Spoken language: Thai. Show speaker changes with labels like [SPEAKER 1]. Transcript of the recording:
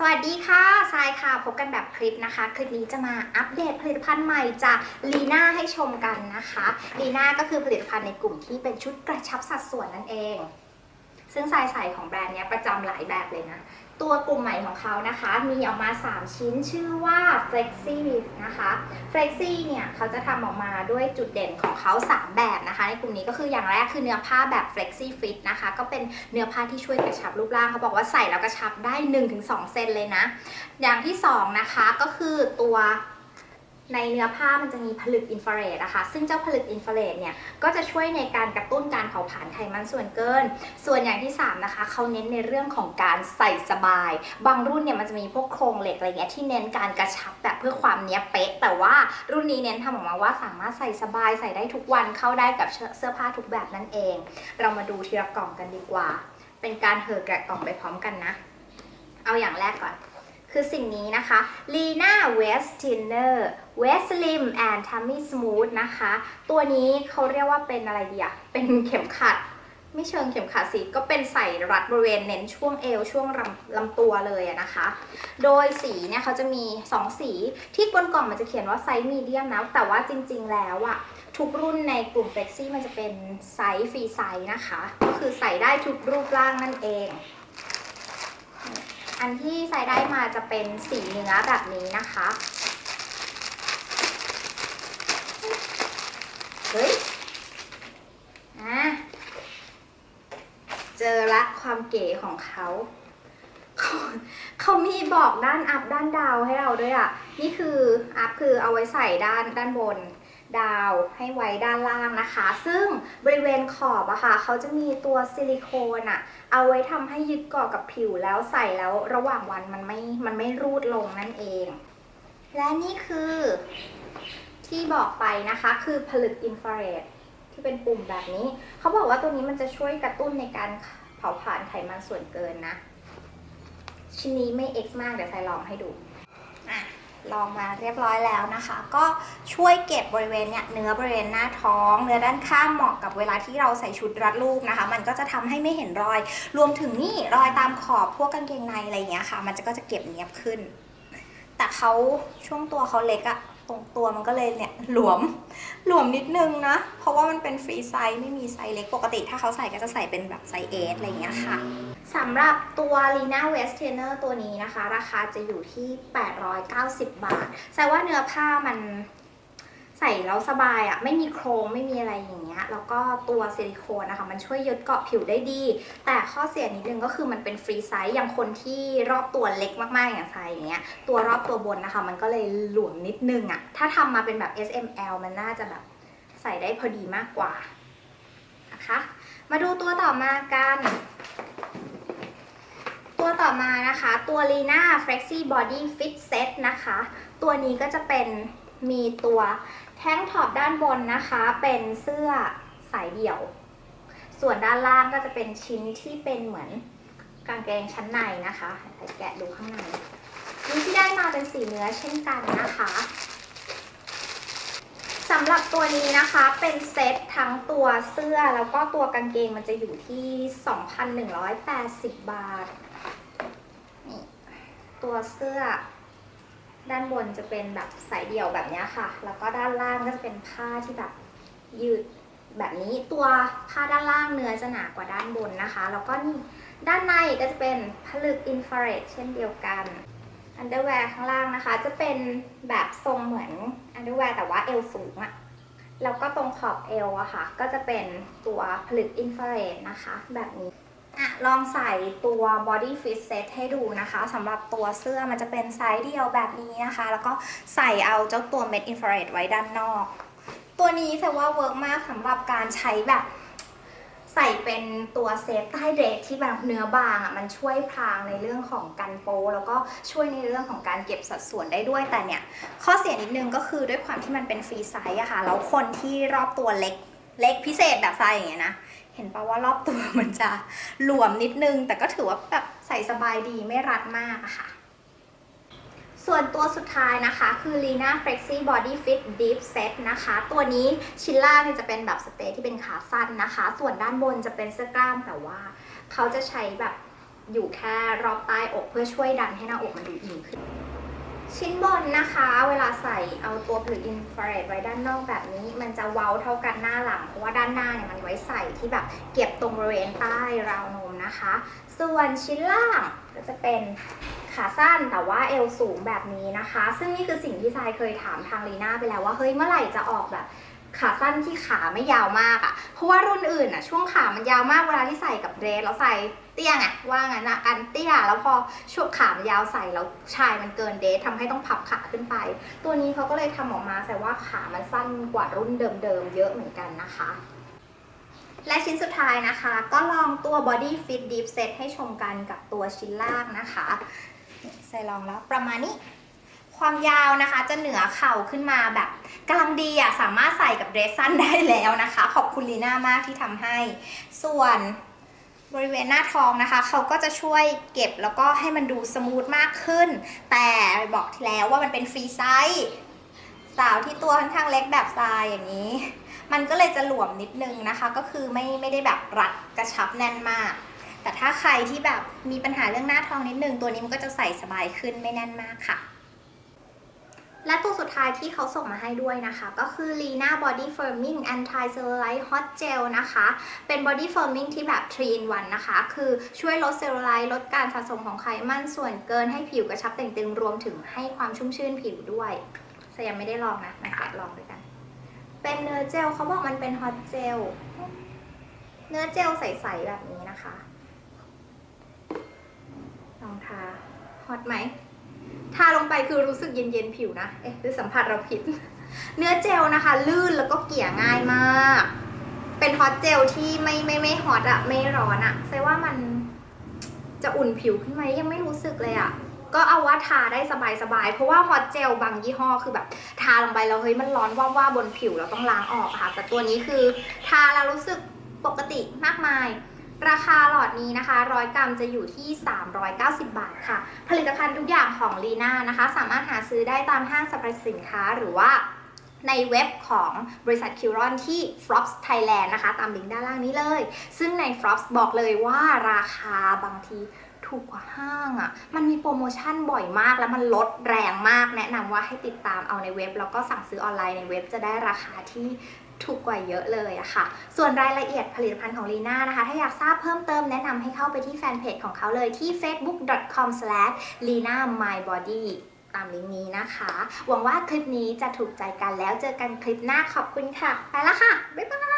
[SPEAKER 1] สวัสดีค่ะทรายค่ะ พบกันแบบคลิปนะคะ คลิปนี้จะมาอัปเดตผลิตภัณฑ์ใหม่จากลีน่าให้ชมกันนะคะลีน่าก็คือผลิตภัณฑ์ในกลุ่มที่เป็นชุดกระชับสัดส่วนนั่นเอง ซึ่งทรายใส่ของแบรนด์นี้ประจำหลายแบบเลยนะ ตัวกลุ่มใหม่ของเขานะคะ มีออกมา 3 ชิ้นชื่อว่า Flexi นะคะ Flexi เนี่ยเขาจะทำออกมาด้วยจุดเด่นของเขา 3 แบบนะคะ ในกลุ่มนี้ก็คืออย่างแรกคือเนื้อผ้าแบบ Flexi Fit นะคะ ก็เป็นเนื้อผ้าที่ช่วยกระชับรูปร่างเขาบอกว่าใส่แล้วกระชับได้ 1-2 เซนเลยนะ อย่างที่ 2 นะคะก็คือตัว ในเนื้อผ้ามันจะมีผลึกอินฟราเรดนะคะ ซึ่งเจ้าผลึกอินฟราเรดเนี่ย ก็จะช่วยในการกระตุ้นการเผาผลาญไขมันส่วนเกิน ส่วนอย่างที่ 3 นะคะ เขาเน้นในเรื่องของการใส่สบาย บางรุ่นเนี่ยมันจะมีพวกโครงเหล็กอะไรเงี้ยที่เน้นการกระชับแบบเพื่อความเนี้ยเป๊ะ แต่ว่ารุ่นนี้เน้นทำออกมาว่าสามารถใส่สบายใส่ได้ทุกวันเข้าได้กับเสื้อผ้าทุกแบบนั่นเอง เรามาดูทีละกล่องกันดีกว่า เป็นการเห่อแกะกล่องไปพร้อมกันนะ เอาอย่างแรกก่อน คือสิ่งนี้นะคะ Lina West Thinner West Slim and Tummy Smooth นะคะ ตัวนี้เขาเรียกว่าเป็นอะไรดีอะเป็นเข็มขัด ไม่เชิงเข็มขัดสิ ก็เป็นใส่รัดบริเวณเน้นช่วงเอว ช่วงลำลำตัวเลยนะคะ โดยสีเนี่ยเขาจะมี 2 สีที่บนกล่องมันจะเขียนว่าไซส์มีเดียมนะ แต่ว่าจริงๆแล้วอะทุกรุ่นในกลุ่มเฟกซี่มันจะเป็นไซส์ฟรีไซส์นะคะ ก็คือใส่ได้ทุกรูปร่างนั่นเอง อันที่ใส่ได้มาจะเป็นสีเนื้อแบบนี้นะคะ เฮ้ยอะเจอละความเก๋ของเขาเขาเขามีบอกด้านอัพด้านดาวให้เราด้วยอะ นี่คืออัพคือเอาไว้ใส่ด้านด้านบน ดาวให้ไว้ด้านล่างนะคะ ซึ่งบริเวณขอบอะค่ะเขาจะมีตัวซิลิโคนอะเอาไว้ทำให้ยึดเกาะกับผิวแล้วใส่แล้วระหว่างวันมันไม่ มันไม่รูดลงนั่นเอง และนี่คือที่บอกไปนะคะคือผลึกอินฟราเรดที่เป็นปุ่มแบบนี้ เขาบอกว่าตัวนี้มันจะช่วยกระตุ้นในการเผาผลาญไขมันส่วนเกินนะ ชิ้นนี้ไม่ X มากเดี๋ยวใส่ลองให้ดู ลองมาเรียบร้อยแล้วนะคะ ก็ช่วยเก็บบริเวณเนี่ยเนื้อบริเวณหน้าท้อง เนื้อด้านข้างเหมาะกับเวลาที่เราใส่ชุดรัดรูปนะคะ มันก็จะทำให้ไม่เห็นรอย รวมถึงนี่รอยตามขอบพวกกางเกงในอะไรอย่างเงี้ยค่ะ มันจะก็จะเก็บเนียบขึ้น แต่เขาช่วงตัวเขาเล็กอะ ตรงตัวมันก็เลยเนี่ยหลวมหลวมนิดนึงนะ เพราะว่ามันเป็นฟรีไซส์ไม่มีไซส์เล็กปกติ ถ้าเขาใส่ก็จะใส่เป็นแบบไซส์เอสอะไรเงี้ยค่ะสำหรับตัว Lina West Trainer ตัวนี้นะคะ ราคาจะอยู่ที่ 890 บาทแสดงว่าเนื้อผ้ามันใส่แล้วสบายอะ่ะไม่มีโครงไม่มีอะไรอย่างเงี้ย แล้วก็ตัวซิลิโคนนะคะมันช่วยยึดเกาะผิวได้ดี แต่ข้อเสียนิดนึงก็คือมันเป็นฟรีไซส์อย่างคนที่รอบตัวเล็กมากๆอย่างไซอย่างเงี้ยตัวรอบตัวบนนะคะ มันก็เลยหลวมนิดนึงอะ่ะถ้าทำมาเป็นแบบ S M L มันน่าจะแบบใส่ได้พอดีมากกว่านะคะมาดูตัวต่อมากัน ตัวต่อมานะคะ ตัว Lina Flexi Body Fit Set นะคะ ตัวนี้ก็จะเป็นมีตัว แท่งท็อปด้านบนนะคะเป็นเสื้อสายเดี่ยว ส่วนด้านล่างก็จะเป็นชิ้นที่เป็นเหมือนกางเกงชั้นในนะคะใส่แกะดูข้างในนี่ที่ได้มาเป็นสีเนื้อเช่นกันนะคะสำหรับตัวนี้นะคะเป็นเซ็ตทั้งตัวเสื้อแล้วก็ตัวกางเกงมันจะอยู่ที่ 2,180 บาท นี่ตัวเสื้อ ด้านบนจะเป็นแบบสายเดี่ยวแบบนี้ค่ะ แล้วก็ด้านล่างก็จะเป็นผ้าที่แบบยืดแบบนี้ตัวผ้าด้านล่างเนื้อจะหนากว่าด้านบนนะคะ แล้วก็นี่ด้านในก็จะเป็นผลึกอินฟราเรดเช่นเดียวกันอันเดอร์แวร์ข้างล่างนะคะ จะเป็นแบบทรงเหมือนอันเดอร์แวร์แต่ว่าเอวสูงอะแล้วก็ตรงขอบเอวอะค่ะ ก็จะเป็นตัวผลึกอินฟราเรดนะคะ แบบนี้ อะลองใส่ตัว body fit set ให้ดูนะคะสำหรับตัวเสื้อมันจะเป็นไซส์เดียวแบบนี้นะคะ แล้วก็ใส่เอาเจ้าตัว med infrared ไว้ด้านนอก ตัวนี้แต่ว่าเวิร์กมากสำหรับการใช้แบบใส่เป็นตัวเซฟใต้เดรสที่แบบเนื้อบางอะมันช่วยพรางในเรื่องของกันโป แล้วก็ช่วยในเรื่องของการเก็บสัดส่วนได้ด้วยแต่เนี่ย ข้อเสียนิดนึงก็คือด้วยความที่มันเป็นฟรีไซส์อะค่ะแล้วคนที่รอบตัวเล็กเล็กพิเศษแบบไซส์อย่างเงี้ยนะ เห็นปะว่ารอบตัวมันจะหลวมนิดนึง แต่ก็ถือว่าแบบใส่สบายดีไม่รัดมากอะค่ะ ส่วนตัวสุดท้ายนะคะ คือ Lina Flexi Body Fit Deep Set นะคะ ตัวนี้ชิ้นล่างเนี่ยจะเป็นแบบสเตย์ที่เป็นขาสั้นนะคะ ส่วนด้านบนจะเป็นเสื้อกล้ามแต่ว่าเขาจะใช้แบบอยู่แค่รอบใต้อกเพื่อช่วยดันให้หน้าอกมันดูอิ่มขึ้น ชิ้นบนนะคะ เวลาใส่เอาตัวผลึกอินฟราเรดไว้ด้านนอกแบบนี้ มันจะเว้าเท่ากันหน้าหลัง เพราะว่าด้านหน้าเนี่ยมันไว้ใส่ที่แบบเก็บตรงบริเวณใต้ราวนมนะคะ ส่วนชิ้นล่างก็จะเป็นขาสั้นแต่ว่าเอวสูงแบบนี้นะคะ ซึ่งนี่คือสิ่งที่ทรายเคยถามทางลีน่าไปแล้วว่าเฮ้ยเมื่อไหร่จะออกแบบ ขาสั้นที่ขาไม่ยาวมากอะ่ะ เพราะว่ารุ่นอื่นอะ่ะช่วงขามันยาวมากเวลาที่ใส่กับเดรสแล้วใส่เตี้ยไงว่างั้นอะกันเตี้ยแล้วพอช่วงขามันยาวใส่แล้วชายมันเกินเดรสทำให้ต้องพับขาขึ้นไป ตัวนี้เขาก็เลยทำออกมาแต่ว่าขามันสั้นกว่ารุ่นเดิมๆเยอะเหมือนกันนะคะ และชิ้นสุดท้ายนะคะ ก็ลองตัว Body Fit Deep Set ให้ชมกันกับตัวชิ้นล่างนะคะใส่ลองแล้วประมาณนี้ ความยาวนะคะจะเหนือเข่าขึ้นมาแบบกำลังดีอะสามารถใส่กับเดรสสั้นได้แล้วนะคะ ขอบคุณลีน่ามากที่ทำให้ ส่วนบริเวณหน้าท้องนะคะเขาก็จะช่วยเก็บแล้วก็ให้มันดูสมูทมากขึ้น แต่บอกแล้วว่ามันเป็นฟรีไซส์สาวที่ตัวค่อนข้างเล็กแบบทรายอย่างนี้ มันก็เลยจะหลวมนิดนึงนะคะ ก็คือไม่ไม่ได้แบบรัดกระชับแน่นมาก แต่ถ้าใครที่แบบมีปัญหาเรื่องหน้าท้องนิดนึง ตัวนี้มันก็จะใส่สบายขึ้นไม่แน่นมากค่ะ และตัวสุดท้ายที่เขาส่งมาให้ด้วยนะคะ ก็คือ Lina Body Firming Anti Cellulite Hot Gel นะคะ เป็น Body Firming ที่แบบ 3 in 1 นะคะ คือช่วยลดเซลลูไลท์ลดการสะสมของไขมันส่วนเกินให้ผิวกระชับเต่งตึงรวมถึงให้ความชุ่มชื่นผิวด้วยแต่ยังไม่ได้ลองนะมาแกะลองด้วยกัน เป็นเนื้อเจลเขาบอกมันเป็นฮอตเจล เนื้อเจลใสๆแบบนี้นะคะ ลองทาฮอตไหม ทาลงไปคือรู้สึกเย็นๆผิวนะ เอ๊ะหรือสัมผัสเราผิด เนื้อเจลนะคะ ลื่นแล้วก็เกลี่ยง่ายมาก เป็นฮอตเจลที่ไม่ไม่ไม่ฮอตอะไม่ร้อนอะแสดงว่ามันจะอุ่นผิวขึ้นไหมยังไม่รู้สึกเลยอะก็เอาว่าทาได้สบายๆ เพราะว่าฮอตเจลบางยี่ห้อคือแบบ ทาลงไปแล้วเฮ้ยมันร้อนว่าว่าบนผิวเราต้องล้างออกอะค่ะ แต่ตัวนี้คือ ทาแล้วรู้สึกปกติมากมาย ราคาหลอดนี้นะคะ 100 กรัมจะอยู่ที่ 390 บาทค่ะ ผลิตภัณฑ์ทุกอย่างของลีน่านะคะ สามารถหาซื้อได้ตามห้างสรรพสินค้าหรือว่าในเว็บของบริษัทคิวรอนที่ Frops Thailand นะคะ ตามลิงก์ด้านล่างนี้เลย ซึ่งใน Frops บอกเลยว่าราคาบางทีถูกกว่าห้างอะ่ะ มันมีโปรโมชั่นบ่อยมากแล้วมันลดแรงมาก แนะนำว่าให้ติดตามเอาในเว็บ แล้วก็สั่งซื้อออนไลน์ในเว็บจะได้ราคาที่ ถูกกว่าเยอะเลยอะค่ะ ส่วนรายละเอียดผลิตภัณฑ์ของลีน่านะคะ ถ้าอยากทราบเพิ่มเติมแนะนำให้เข้าไปที่แฟนเพจของเขาเลยที่ facebook.com/linamybody ตามลิงก์นี้นะคะ หวังว่าคลิปนี้จะถูกใจกันแล้วเจอกันคลิปหน้าขอบคุณค่ะ ไปละค่ะ บ๊ายบาย